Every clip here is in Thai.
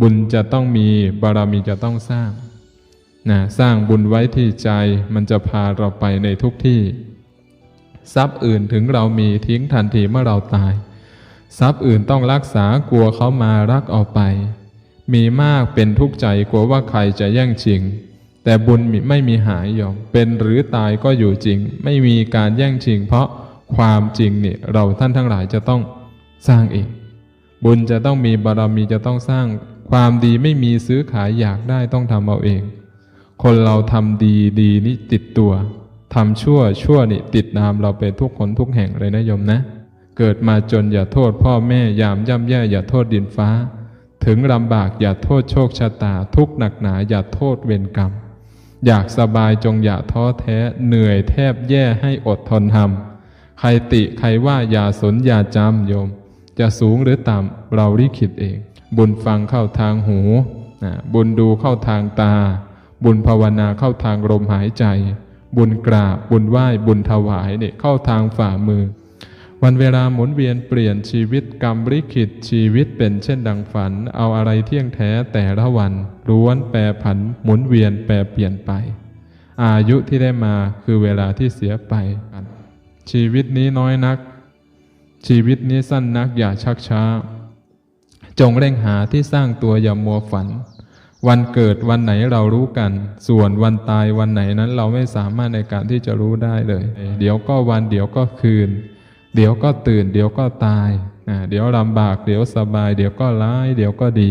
บุญจะต้องมีบารมีจะต้องสร้างนะสร้างบุญไว้ที่ใจมันจะพาเราไปในทุกที่ ทรัพย์อื่นถึงเรามีทิ้งทันทีเมื่อเราตาย ทรัพย์อื่นต้องรักษากลัวเขามารักเอาไป มีมากเป็นทุกข์ใจกลัวว่าใครจะแย่งชิง แต่บุญไม่มีหายยอมเป็นหรือตายก็อยู่จริง ไม่มีการแย่งชิง เพราะความจริงเนี่ยเราท่านทั้งหลายจะต้องสร้างเอง บุญจะต้องมีบารมีจะต้องสร้างความดีไม่มีซื้อขายอยากได้ต้องทำเอาเอง คนเราทำดีดีนี่ติดตัวทำชั่วชั่วนี่ติดนามเราไปทุกคนทุกแห่งเลยนะโยมนะ เกิดมาจนอย่าโทษพ่อแม่ยามย่ำแย่อย่าโทษดินฟ้า ถึงลำบากอย่าโทษโชคชะตา ทุกหนักหนาอย่าโทษเวรกรรม อยากสบายจงอย่าท้อแท้เหนื่อยแทบแย่ให้อดทนทำใครติใครว่าอย่าสนอย่าจำโยม จะสูงหรือต่ำเราลิขิตเอง บุญฟังเข้าทางหูนะบุญดูเข้าทางตา บุญภาวนาเข้าทางลมหายใจ บุญกราบ บุญไหว้ บุญถวายเนี่ยเข้าทางฝ่ามือ วันเวลาหมุนเวียนเปลี่ยนชีวิตกรรมลิขิตชีวิตเป็นเช่นดังฝัน เอาอะไรเที่ยงแท้แต่ละวันล้วนแปรผันหมุนเวียนแปรเปลี่ยนไป อายุที่ได้มาคือเวลาที่เสียไป ชีวิตนี้น้อยนัก ชีวิตนี้สั้นนักอย่าชักช้า จงเร่งหาที่สร้างตัวอย่ามัวฝัน วันเกิดวันไหนเรารู้กัน ส่วนวันตายวันไหนนั้นเราไม่สามารถในการที่จะรู้ได้เลย เดี๋ยวก็วันเดี๋ยวก็คืน เดี๋ยวก็ตื่น เดี๋ยวก็ตายเดี๋ยวลำบาก เดี๋ยวสบาย เดี๋ยวก็ร้าย เดี๋ยวก็ดี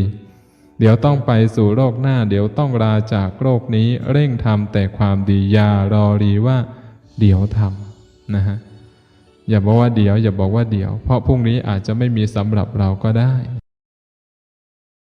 เดี๋ยวต้องไปสู่โลกหน้า เดี๋ยวต้องลาจากโลกนี้เร่งทำแต่ความดีอย่ารอรีว่า เดี๋ยวทำนะฮะ อย่าบอกว่าเดี๋ยว อย่าบอกว่าเดี๋ยว เพราะพรุ่งนี้อาจจะไม่มีสำหรับเราก็ได้